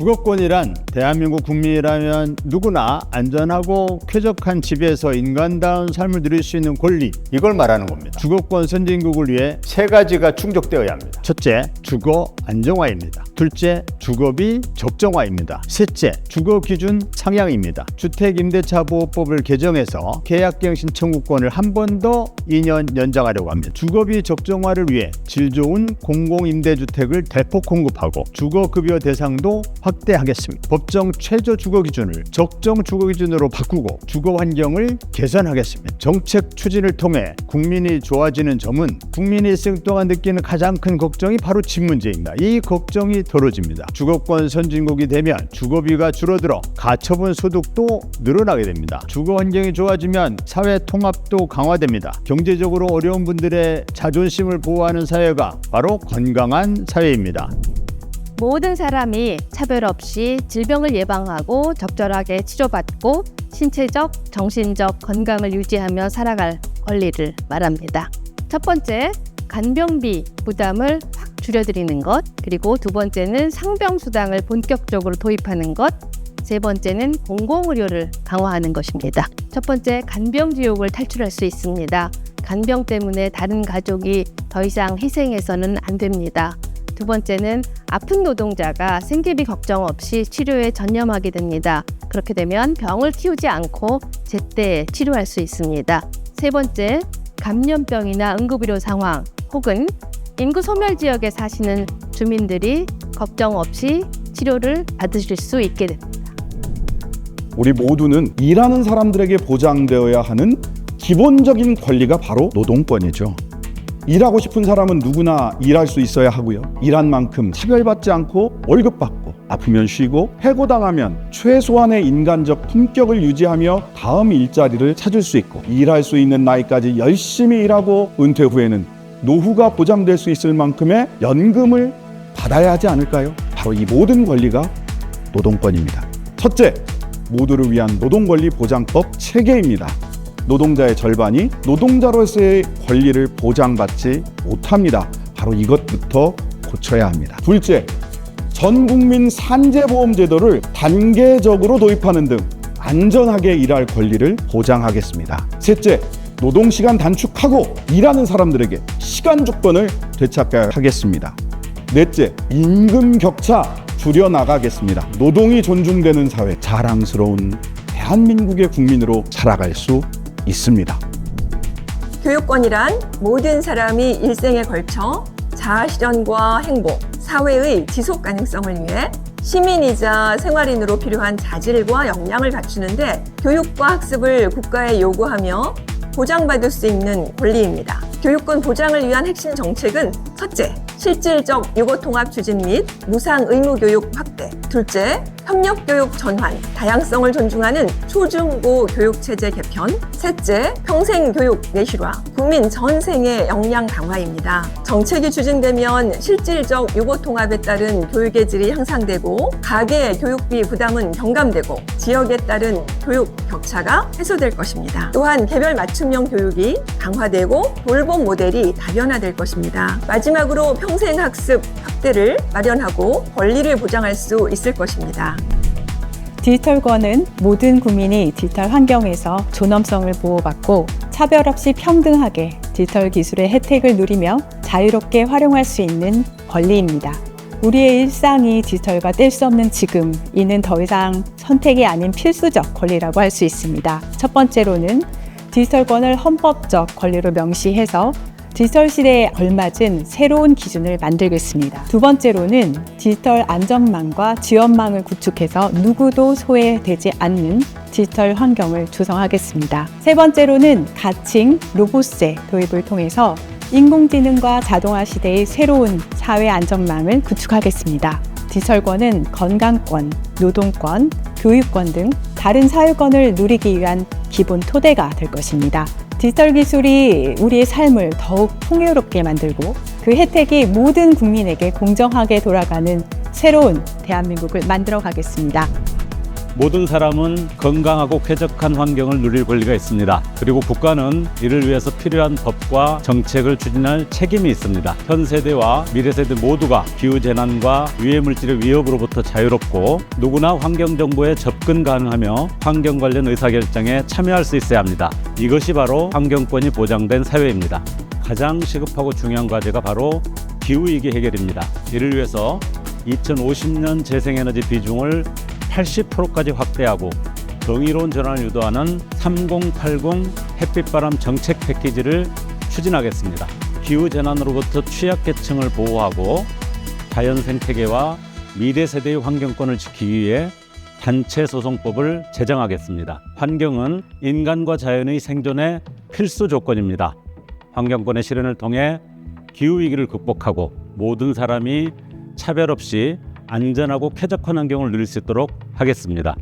주거권이란 대한민국 국민이라면 누구나 안전하고 쾌적한 집에서 인간다운 삶을 누릴 수 있는 권리 이걸 말하는 겁니다. 주거권 선진국을 위해 세 가지가 충족되어야 합니다. 첫째, 주거 안정화입니다. 둘째, 주거비 적정화입니다. 셋째, 주거 기준 상향입니다. 주택임대차 보호법을 개정해서 계약갱 신청구권을 한 번 더 2년 연장하려고 합니다. 주거비 적정화를 위해 질 좋은 공공임대주택을 대폭 공급하고 주거급여 대상도 확대하겠습니다. 법정 최저 주거 기준을 적정 주거 기준으로 바꾸고 주거 환경을 개선하겠습니다. 정책 추진을 통해 국민이 좋아지는 점은 국민이 일생 동안 느끼는 가장 큰 걱정이 바로 집 문제입니다. 이 걱정이 덜어집니다. 주거권 선진국이 되면 주거비가 줄어들어 가처분 소득도 늘어나게 됩니다. 주거 환경이 좋아지면 사회 통합도 강화됩니다. 경제적으로 어려운 분들의 자존심을 보호하는 사회가 바로 건강한 사회입니다. 모든 사람이 차별 없이 질병을 예방하고 적절하게 치료받고 신체적, 정신적 건강을 유지하며 살아갈 권리를 말합니다. 첫 번째, 간병비 부담을 확 줄여드리는 것, 그리고 두 번째는 상병수당을 본격적으로 도입하는 것, 세 번째는 공공의료를 강화하는 것입니다. 첫 번째, 간병 지옥을 탈출할 수 있습니다. 간병 때문에 다른 가족이 더 이상 희생해서는 안 됩니다. 두 번째는 아픈 노동자가 생계비 걱정 없이 치료에 전념하게 됩니다. 그렇게 되면 병을 키우지 않고 제때 치료할 수 있습니다. 세 번째, 감염병이나 응급의료 상황 혹은 인구 소멸 지역에 사시는 주민들이 걱정 없이 치료를 받으실 수 있게 됩니다. 우리 모두는 일하는 사람들에게 보장되어야 하는 기본적인 권리가 바로 노동권이죠. 일하고 싶은 사람은 누구나 일할 수 있어야 하고요. 일한 만큼 차별받지 않고 월급 받고 아프면 쉬고 해고당하면 최소한의 인간적 품격을 유지하며 다음 일자리를 찾을 수 있고 일할 수 있는 나이까지 열심히 일하고 은퇴 후에는 노후가 보장될 수 있을 만큼의 연금을 받아야 하지 않을까요? 바로 이 모든 권리가 노동권입니다. 첫째, 모두를 위한 노동권리 보장법 체계입니다. 노동자의 절반이 노동자로서의 권리를 보장받지 못합니다. 바로 이것부터 고쳐야 합니다. 둘째, 전 국민 산재보험 제도를 단계적으로 도입하는 등 안전하게 일할 권리를 보장하겠습니다. 셋째, 노동시간 단축하고 일하는 사람들에게 시간 조건을 되찾게 하겠습니다. 넷째, 임금 격차 줄여나가겠습니다. 노동이 존중되는 사회, 자랑스러운 대한민국의 국민으로 살아갈 수 있습니다. 교육권이란 모든 사람이 일생에 걸쳐 자아 실현과 행복, 사회의 지속 가능성을 위해 시민이자 생활인으로 필요한 자질과 역량을 갖추는데 교육과 학습을 국가에 요구하며 보장받을 수 있는 권리입니다. 교육권 보장을 위한 핵심 정책은 첫째, 실질적 유고통합 추진 및 무상 의무 교육 확대. 둘째, 협력 교육 전환, 다양성을 존중하는 초중고 교육 체제 개편. 셋째, 평생 교육 내실화, 국민 전생의 역량 강화입니다. 정책이 추진되면 실질적 유고통합에 따른 교육의 질이 향상되고 가계 교육비 부담은 경감되고 지역에 따른 교육 격차가 해소될 것입니다. 또한 개별 맞춤형 교육이 강화되고 돌봄 모델이 다변화될 것입니다. 마지막으로 평생 학습 확대를 마련하고 권리를 보장할 수 있을 것입니다. 디지털권은 모든 국민이 디지털 환경에서 존엄성을 보호받고 차별 없이 평등하게 디지털 기술의 혜택을 누리며 자유롭게 활용할 수 있는 권리입니다. 우리의 일상이 디지털과 뗄 수 없는 지금, 이는 더 이상 선택이 아닌 필수적 권리라고 할 수 있습니다. 첫 번째로는 디지털권을 헌법적 권리로 명시해서 디지털 시대에 걸맞은 새로운 기준을 만들겠습니다. 두 번째로는 디지털 안전망과 지원망을 구축해서 누구도 소외되지 않는 디지털 환경을 조성하겠습니다. 세 번째로는 가칭 로봇세 도입을 통해서 인공지능과 자동화 시대의 새로운 사회 안전망을 구축하겠습니다. 디지털권은 건강권, 노동권, 교육권 등 다른 사유권을 누리기 위한 기본 토대가 될 것입니다. 디지털 기술이 우리의 삶을 더욱 풍요롭게 만들고 그 혜택이 모든 국민에게 공정하게 돌아가는 새로운 대한민국을 만들어 가겠습니다. 모든 사람은 건강하고 쾌적한 환경을 누릴 권리가 있습니다. 그리고 국가는 이를 위해서 필요한 법과 정책을 추진할 책임이 있습니다. 현 세대와 미래 세대 모두가 기후 재난과 유해 물질의 위협으로부터 자유롭고 누구나 환경 정보에 접근 가능하며 환경 관련 의사 결정에 참여할 수 있어야 합니다. 이것이 바로 환경권이 보장된 사회입니다. 가장 시급하고 중요한 과제가 바로 기후위기 해결입니다. 이를 위해서 2050년 재생에너지 비중을 80%까지 확대하고 정의로운 전환을 유도하는 3080 햇빛바람 정책 패키지를 추진하겠습니다. 기후 재난으로부터 취약계층을 보호하고 자연 생태계와 미래 세대의 환경권을 지키기 위해 단체 소송법을 제정하겠습니다. 환경은 인간과 자연의 생존의 필수 조건입니다. 환경권의 실현을 통해 기후 위기를 극복하고 모든 사람이 차별 없이 안전하고 쾌적한 환경을 누릴 수 있도록 하겠습니다.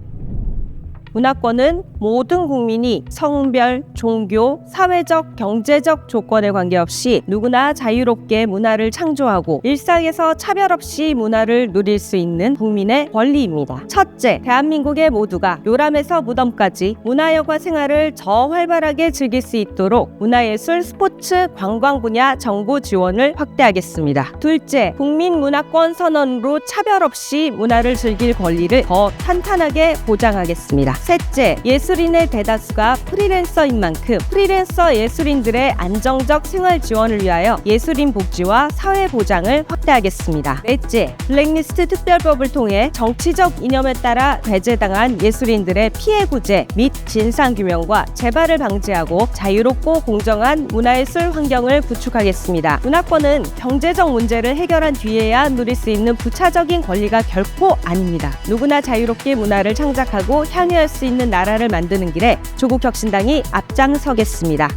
문화권은 모든 국민이 성별, 종교, 사회적, 경제적 조건에 관계없이 누구나 자유롭게 문화를 창조하고 일상에서 차별 없이 문화를 누릴 수 있는 국민의 권리입니다. 첫째, 대한민국의 모두가 요람에서 무덤까지 문화여가 생활을 저 활발하게 즐길 수 있도록 문화예술, 스포츠, 관광 분야 정부 지원을 확대하겠습니다. 둘째, 국민 문화권 선언으로 차별 없이 문화를 즐길 권리를 더 탄탄하게 보장하겠습니다. 셋째, 예술인의 대다수가 프리랜서인 만큼 프리랜서 예술인들의 안정적 생활 지원을 위하여 예술인 복지와 사회 보장을 확 대하겠습니다. 넷째, 블랙리스트 특별법을 통해 정치적 이념에 따라 배제당한 예술인들의 피해 구제 및 진상 규명과 재발을 방지하고 자유롭고 공정한 문화예술 환경을 구축하겠습니다. 문화권은 경제적 문제를 해결한 뒤에야 누릴 수 있는 부차적인 권리가 결코 아닙니다. 누구나 자유롭게 문화를 창작하고 향유할 수 있는 나라를 만드는 길에 조국혁신당이 앞장서겠습니다.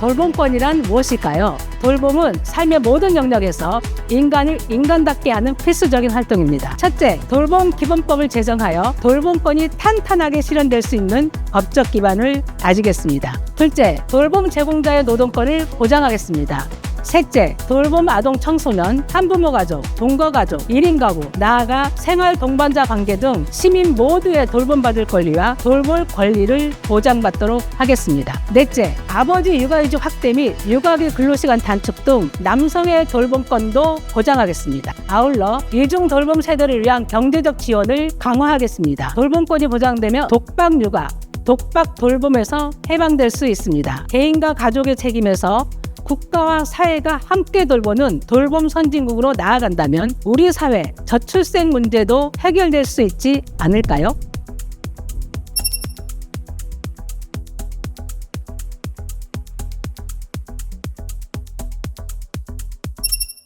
돌봄권이란 무엇일까요? 돌봄은 삶의 모든 영역에서 인간을 인간답게 하는 필수적인 활동입니다. 첫째, 돌봄 기본법을 제정하여 돌봄권이 탄탄하게 실현될 수 있는 법적 기반을 다지겠습니다. 둘째, 돌봄 제공자의 노동권을 보장하겠습니다. 셋째, 돌봄 아동 청소년, 한부모 가족, 동거 가족, 1인 가구, 나아가 생활 동반자 관계 등 시민 모두의 돌봄받을 권리와 돌볼 권리를 보장받도록 하겠습니다. 넷째, 아버지 육아휴직 확대 및 육아기 근로시간 단축 등 남성의 돌봄권도 보장하겠습니다. 아울러 이중 돌봄 세대를 위한 경제적 지원을 강화하겠습니다. 돌봄권이 보장되며 독박 육아, 독박 돌봄에서 해방될 수 있습니다. 개인과 가족의 책임에서 국가와 사회가 함께 돌보는 돌봄 선진국으로 나아간다면 우리 사회 저출생 문제도 해결될 수 있지 않을까요?